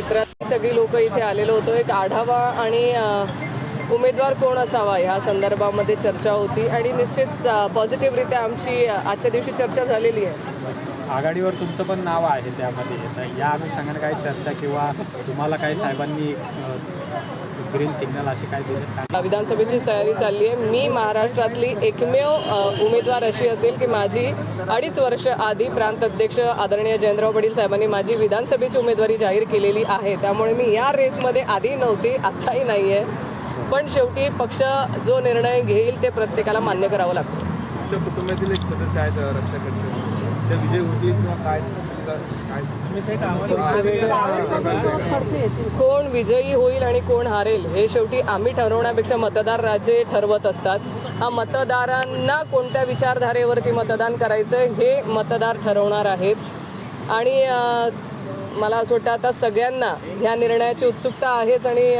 क्षेत्रात सगळी लोक इथे आलेलो होतो. एक आढावा आणि उमेदवार कोण असावा ह्या संदर्भामध्ये चर्चा होती आणि निश्चित पॉझिटिव्हरित्या आमची आजच्या दिवशी चर्चा झालेली आहे. आघाडीवर तुमचं पण नाव आहे त्यामध्ये. तर या अनुषंगाने काही चर्चा किंवा तुम्हाला काही साहेबांनी ग्रीन सिग्नल अशी काय दिले का विधानसभेची तयारी चालली आहे. मी महाराष्ट्रातली एकमेव उमेदवार अशी असेल की माझी अडीच वर्ष आधी प्रांत अध्यक्ष आदरणीय जयंतराव पाटील साहेबांनी माझी विधानसभेची उमेदवारी जाहीर केलेली आहे. त्यामुळे मी या रेसमध्ये आधी नव्हती आत्ताही नाही आहे. पण शेवटी पक्ष जो निर्णय घेईल ते प्रत्येकाला मान्य करावं लागतं. तुमच्या कुटुंबातील एक सदस्य आहेत रक्षा ते विजय होतील किंवा काय? कोण विजयी होईल आणि कोण हारेल हे शेवटी आम्ही ठरवण्यापेक्षा मतदार राजे ठरवत असतात. हा मतदारांना कोणत्या विचारधारेवरती मतदान करायचं हे मतदार ठरवणार आहेत. आणि मला असं वाटतं आता सगळ्यांना ह्या निर्णयाची उत्सुकता आहेच आणि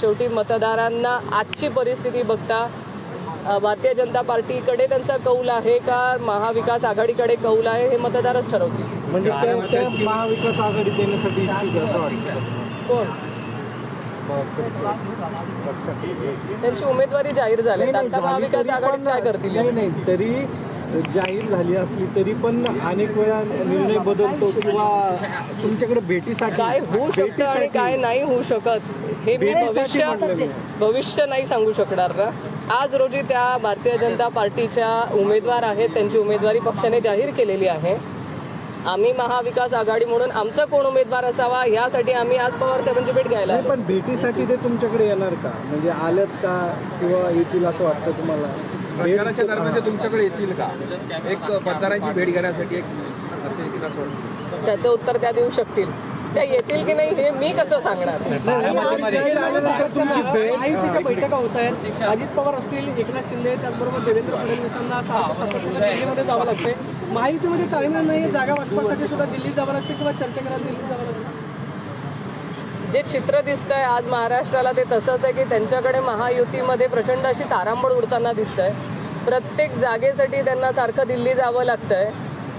शेवटी मतदारांना आजची परिस्थिती बघता भारतीय जनता पार्टीकडे त्यांचा कौल आहे का? महाविकास आघाडीकडे कौल आहे हे मतदारच ठरवतील. म्हणजे त्या त्या महाविकास आघाडी देण्यासाठी इच्छुक आहे असं वाटतं. कोण? त्यांची उमेदवारी जाहीर झाली. आता महाविकास आघाडीत काय करतील? नाही नाही तरी जाहीर झाली असली तरी पण अनेक वेळा निर्णय बदलतो किंवा तुमच्याकडे भेटीसाठी काय होऊ शकतं आणि काय नाही होऊ शकत हे मी भेटीसाठी भविष्य म्हटलं मी. भविष्य नाही सांगू शकणार ना. आज रोजी त्या भारतीय जनता पार्टीच्या उमेदवार आहेत त्यांची उमेदवारी पक्षाने जाहीर केलेली आहे. आम्ही महाविकास आघाडी म्हणून आमचा कोण उमेदवार असावा यासाठी आम्ही आज पवार साहेबांची भेट घ्यायला. पण भेटीसाठी ते तुमच्याकडे येणार का? म्हणजे आल्यात का किंवा येतील असं वाटतं तुम्हाला? प्रचाराच्या दरम्यान ते तुमच्याकडे येतील का? एक मतदारांची भेट घेण्यासाठी एक असं येतील असं वाटतं त्याचं उत्तर त्या देऊ शकतील. त्या येतील की नाही हे मी कसं सांगणार? तुमची बैठका होत आहेत. अजित पवार असतील एकनाथ शिंदे त्याचबरोबर देवेंद्र फडणवीसांना दिल्लीमध्ये जावं लागते महायुतीमध्ये ताळमेळ नाही जागा वाटपासाठी सुद्धा दिल्लीत जावं लागते किंवा चर्चा करायला दिल्लीत जावं लागतं जे चित्र दिसतंय आज महाराष्ट्राला ते तसंच आहे की त्यांच्याकडे महायुतीमध्ये प्रचंड अशी तारांबळ उडताना दिसतंय. प्रत्येक जागेसाठी त्यांना सारखं दिल्ली जावं लागतंय.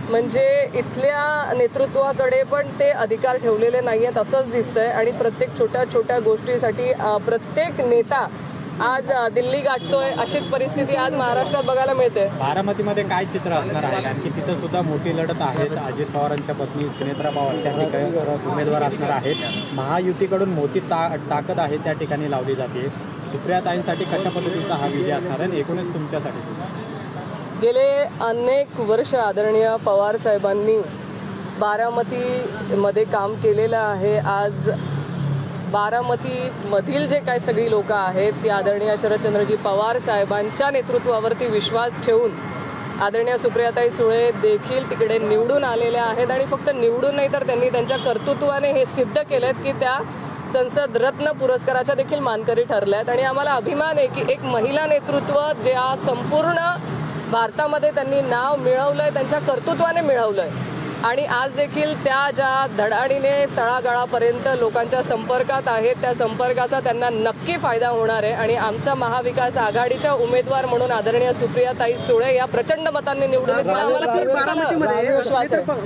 म्हणजे इथल्या नेतृत्वाकडे पण ते अधिकार ठेवलेले नाही आहेत असंच दिसतंय. आणि प्रत्येक छोट्या छोट्या गोष्टीसाठी प्रत्येक नेता आज दिल्ली गाठतोय अशीच परिस्थिती आज महाराष्ट्रात बघायला मिळते. बारामतीमध्ये काय चित्र असणार आहे? आणखी तिथं सुद्धा मोठी लढत आहेत. अजित पवारांच्या पत्नी सुनेत्रा पवार त्या ठिकाणी उमेदवार असणार आहेत. महायुतीकडून मोठी ता ताकद आहे त्या ठिकाणी लावली जाते. सुप्रियाताईंसाठी कशा पद्धतीचा हा विजय असणार आहे? एकूणच तुमच्यासाठी. सुद्धा गेले अनेक वर्ष आदरणीय पवार साहेबांनी बारामतीमध्ये काम केलेलं आहे. आज बारामतीमधील जे काही सगळी लोक आहेत ती आदरणीय शरदचंद्रजी पवार साहेबांच्या नेतृत्वावरती विश्वास ठेवून आदरणीय सुप्रियाताई सुळे देखील तिकडे निवडून आलेल्या आहेत आणि फक्त निवडून नाही तर त्यांनी त्यांच्या कर्तृत्वाने हे सिद्ध केलेत की त्या संसद रत्न पुरस्काराच्या देखील मानकरी ठरल्या आहेत आणि आम्हाला अभिमान आहे की एक महिला नेतृत्व जे संपूर्ण भारतामध्ये त्यांनी नाव मिळवलंय त्यांच्या कर्तृत्वाने मिळवलंय. आणि आज देखील त्या ज्या धडाडीने तळागाळापर्यंत लोकांच्या संपर्कात आहेत त्या संपर्काचा त्यांना नक्की फायदा होणार आहे. आणि आमचा महाविकास आघाडीच्या उमेदवार म्हणून आदरणीय सुप्रियाताई सुळे या प्रचंड मतांनी निवडून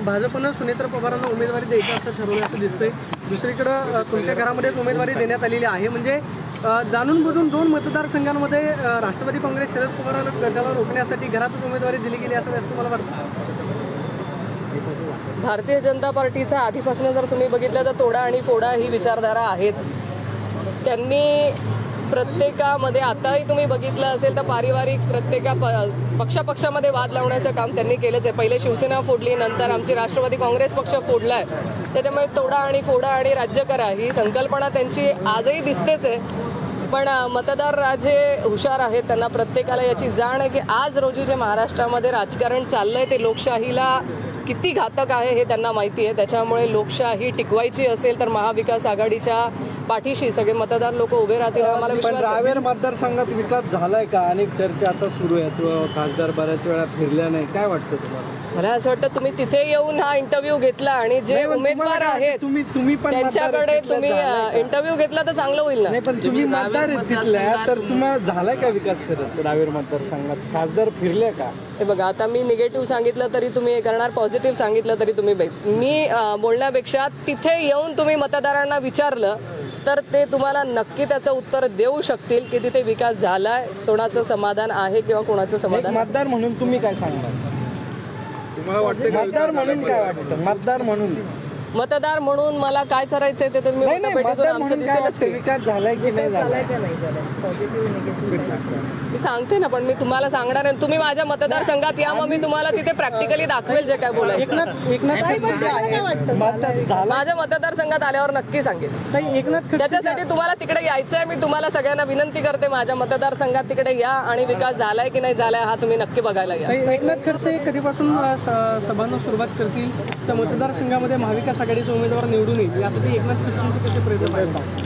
भाजपनं सुनेत्र पवारांना उमेदवारी द्यायची असं ठरवलं असं दिसतंय. दुसरीकडं तुमच्या घरामध्येच उमेदवारी देण्यात आलेली आहे. म्हणजे जाणून बुजून दोन मतदारसंघांमध्ये राष्ट्रवादी काँग्रेस शरद पवारांना गटाला रोखण्यासाठी घरातच उमेदवारी दिली गेली असं असं तुम्हाला वाटतं? भारतीय जनता पार्टीचा आधीपासून जर तुम्ही बघितलं तर तोडा आणि फोडा ही विचारधारा आहेच. त्यांनी प्रत्येकामध्ये आताही तुम्ही बघितलं असेल तर पारिवारिक प्रत्येका प- पक्षापक्षामध्ये वाद लावण्याचं काम त्यांनी केलंच आहे. पहिले शिवसेना फोडली नंतर आमची राष्ट्रवादी काँग्रेस पक्ष फोडलाय. त्याच्यामुळे तोडा आणि फोडा आणि राज्य करा ही संकल्पना त्यांची आजही दिसतेच आहे. पण मतदार राजे हुशार आहेत. त्यांना प्रत्येकाला याची जाण आहे की आज रोजी जे महाराष्ट्रामध्ये राजकारण चाललंय ते लोकशाहीला किती घातक आहे हे त्यांना माहिती आहे. त्याच्यामुळे लोकशाही टिकवायची असेल तर महाविकास आघाडीच्या पाठीशी सगळे मतदार लोक उभे राहतील आम्हाला पण विश्वास. रावेर मतदारसंघात विकास झालाय का? अनेक चर्चा आता सुरू आहेत. खासदार बऱ्याच वेळा फिरल्या नाही. काय वाटतं तुम्हाला? मला असं वाटतं तुम्ही तिथे येऊन हा इंटरव्ह्यू घेतला आणि जे उमेदवार आहेत तुम्ही तुम्ही त्यांच्याकडे तुम्ही? इंटरव्ह्यू घेतला तर चांगलं होईल ना? नाही पण तुम्ही मतदार तर तुम्हाला झालाय का विकास करत? रावेर मतदारसंघात खासदार फिरले का? हे बघा आता मी निगेटिव्ह सांगितलं तरी तुम्ही हे करणार पॉझिटिव्ह पॉझिटिव्ह सांगितलं तरी तुम्ही मी बोलण्यापेक्षा तिथे येऊन तुम्ही मतदारांना विचारलं तर ते तुम्हाला नक्की त्याचं उत्तर देऊ शकतील की तिथे विकास झालाय कोणाचं समाधान आहे किंवा कोणाचं समाधान मतदार म्हणून तुम्ही काय सांगणार? तुम्हाला वाटतं का मतदार म्हणून काय वाटतं? मतदार म्हणून. मतदार म्हणून मला काय करायचंय ते तर मी मतदार आमचं दिसेलच. विकास झालाय की नाही झालाय. मी सांगते ना पण मी तुम्हाला सांगणार आहे. तुम्ही माझ्या मतदारसंघात या मग मी तुम्हाला तिथे प्रॅक्टिकली दाखवेल जे काय बोलायचं. एकनाथ एकनाथ खडसे आहे. मतदार झाला. माझ्या मतदारसंघात आल्यावर नक्की सांगेल. त्याच्यासाठी तुम्हाला तिकडे यायचंय मी तुम्हाला सगळ्यांना विनंती करते. माझ्या मतदारसंघात तिकडे या आणि विकास झालाय की नाही झालाय हा तुम्ही नक्की बघायला या. एकनाथ खडसे कधीपासून सभांना सुरुवात करतील? तर मतदारसंघामध्ये महाविकास आघाडीचा उमेदवार निवडून येईल. यासाठी एकनाथ खडसेंचे कसे प्रयत्न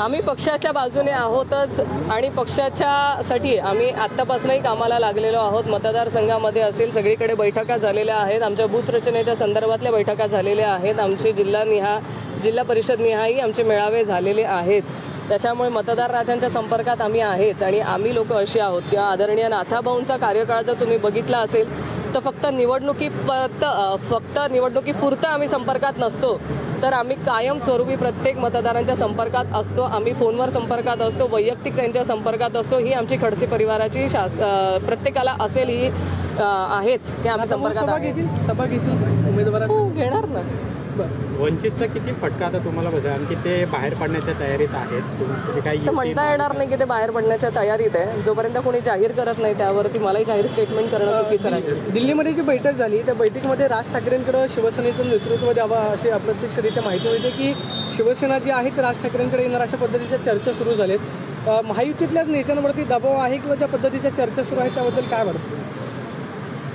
आम्ही पक्षाच्या बाजूने आहोतच आणि पक्षाच्यासाठी आम्ही आत्तापासूनही कामाला लागलेलो आहोत. मतदारसंघामध्ये असेल सगळीकडे बैठका झालेल्या आहेत. आमच्या बूथ रचनेच्या संदर्भातल्या बैठका झालेल्या आहेत. आमचे जिल्हा निहा जिल्हा परिषद निहाही आमचे मेळावे झालेले आहेत. त्याच्यामुळे मतदार राजांच्या संपर्कात आम्ही आहेच आणि आम्ही लोक अशी आहोत. किंवा आदरणीय नाथाभाऊंचा कार्यकाळ जर तुम्ही बघितला असेल तर फक्त निवडणुकी फक्त निवडणुकीपुरतं आम्ही संपर्कात नसतो. तर आम्ही कायमस्वरूपी प्रत्येक मतदारांच्या संपर्कात असतो. आम्ही फोनवर संपर्कात असतो वैयक्तिक त्यांच्या संपर्कात असतो. ही आमची खडसे परिवाराची शास प्रत्येकाला असेल ही आहेच की आम्ही संपर्कात हो, घेणार ना. वंचितचा किती फटका आता तुम्हाला बसेल आणखी ते बाहेर पडण्याच्या तयारीत आहेत. काही म्हणता येणार नाही की ते बाहेर पडण्याच्या तयारीत आहे. जोपर्यंत कोणी जाहीर करत नाही त्यावरती मलाही जाहीर स्टेटमेंट करणं चुकीचं राहील. दिल्लीमध्ये जी बैठक झाली त्या बैठकीमध्ये राज ठाकरेंकडे शिवसेनेचं नेतृत्व द्यावं अशी अप्रत्यक्षरित्या माहिती मिळते की शिवसेना जी आहे ती राज ठाकरेंकडे येणार अशा पद्धतीच्या चर्चा सुरू झाल्यात महायुतीतल्याच नेत्यांवरती दबाव आहे किंवा ज्या पद्धतीच्या चर्चा सुरू आहेत त्याबद्दल काय वाटतं?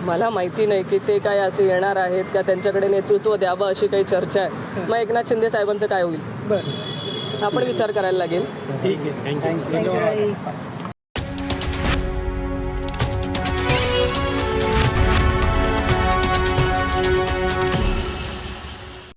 मला माहिती नाही की ते काय असे येणार आहेत का त्यांच्याकडे नेतृत्व द्यावं अशी काही चर्चा आहे. मग एकनाथ शिंदे साहेबांचं काय होईल? आपण विचार करायला लागेल. ठीक आहे. थँक्यू.